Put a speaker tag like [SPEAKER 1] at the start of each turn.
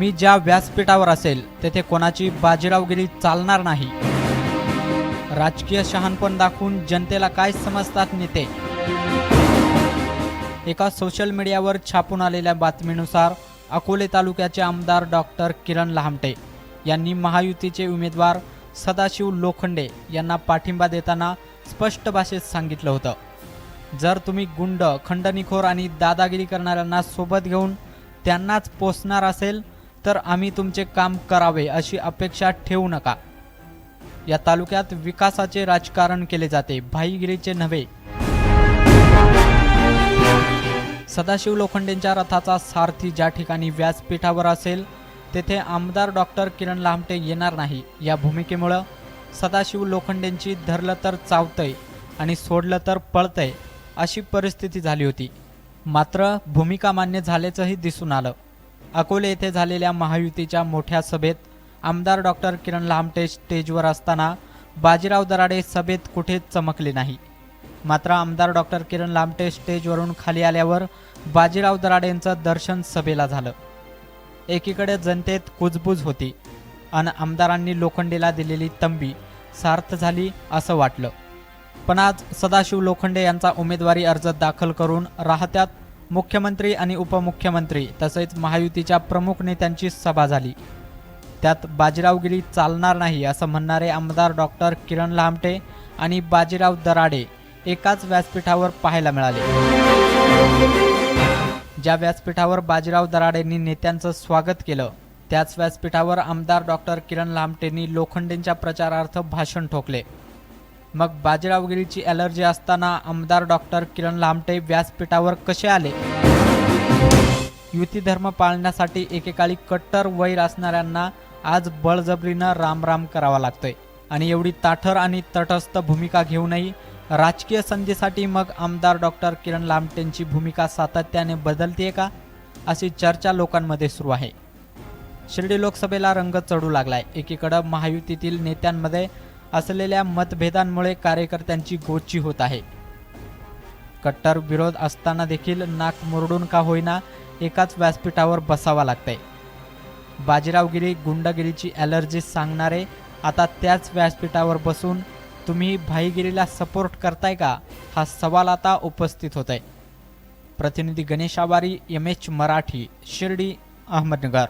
[SPEAKER 1] मी ज्या व्यासपीठावर असेल तेथे कोणाची बाजीरावगिरी चालणार नाही. राजकीय शहाणपण दाखवून जनतेला काय समजतात नेते? एका सोशल मीडियावर छापून आलेल्या बातमीनुसार अकोले तालुक्याचे आमदार डॉक्टर किरण लहामटे यांनी महायुतीचे उमेदवार सदाशिव लोखंडे यांना पाठिंबा देताना स्पष्ट भाषेत सांगितलं होतं. जर तुम्ही गुंड खंडणीखोर आणि दादागिरी करणाऱ्यांना सोबत घेऊन त्यांनाच पोचणार असेल तर आम्ही तुमचे काम करावे अशी अपेक्षा ठेवू नका. या तालुक्यात विकासाचे राजकारण केले जाते भाईगिरीचे नव्हे. सदाशिव लोखंडेंच्या रथाचा सारथी ज्या ठिकाणी व्यासपीठावर असेल तेथे आमदार डॉक्टर किरण लामटे येणार नाही. या भूमिकेमुळं सदाशिव लोखंडेंची धरलं तर चावतंय आणि सोडलं तर पळतंय अशी परिस्थिती झाली होती. मात्र भूमिका मान्य झाल्याचंही दिसून आलं. अकोले येथे झालेल्या महायुतीच्या मोठ्या सभेत आमदार डॉक्टर किरण लामटे स्टेजवर असताना बाजीराव दराडे सभेत कुठेच चमकले नाही. मात्र आमदार डॉक्टर किरण लामटे स्टेजवरून खाली आल्यावर बाजीराव दराडेंचं दर्शन सभेला झालं. एकीकडे जनतेत कुजबूज होती आणि आमदारांनी लोखंडेला दिलेली तंबी सार्थ झाली असं वाटलं. पण आज सदाशिव लोखंडे यांचा उमेदवारी अर्ज दाखल करून राहत्यात मुख्यमंत्री आणि उपमुख्यमंत्री तसेच महायुतीच्या प्रमुख नेत्यांची सभा झाली. त्यात बाजीरावगिरी चालणार नाही असं म्हणणारे आमदार डॉक्टर किरण लामटे आणि बाजीराव दराडे एकाच व्यासपीठावर पाहायला मिळाले. ज्या व्यासपीठावर बाजीराव दराडेंनी नेत्यांचं स्वागत केलं त्याच व्यासपीठावर आमदार डॉक्टर किरण लामटेंनी लोखंडेंच्या प्रचारार्थ भाषण ठोकले. मग बाजीरावगिरीची ॲलर्जी असताना आमदार डॉक्टर किरण लामटे व्यासपीठावर कसे आले? युती धर्म पाळण्यासाठी एकेकाळी कट्टर वैर असणाऱ्यांना आज बळजबरीनं रामराम करावा लागतोय. आणि एवढी ताठर आणि तटस्थ भूमिका घेऊनही राजकीय संधीसाठी मग आमदार डॉक्टर किरण लामटेंची भूमिका सातत्याने बदलतीये का? अशी चर्चा लोकांमध्ये सुरू आहे. शिर्डी लोकसभेला रंग चढू लागलाय. एकीकडं महायुतीतील नेत्यांमध्ये असलेल्या मतभेदांमुळे कार्यकर्त्यांची गोची होत आहे. कट्टर विरोध असताना देखील नाक मुरडून का होईना एकाच व्यासपीठावर बसावा लागतंय. बाजीरावगिरी गुंडगिरीची ॲलर्जी सांगणारे आता त्याच व्यासपीठावर बसून तुम्ही भाईगिरीला सपोर्ट करताय का? हा सवाल आता उपस्थित होत आहे प्रतिनिधी गणेश आवारी एम एच मराठी शिर्डी अहमदनगर.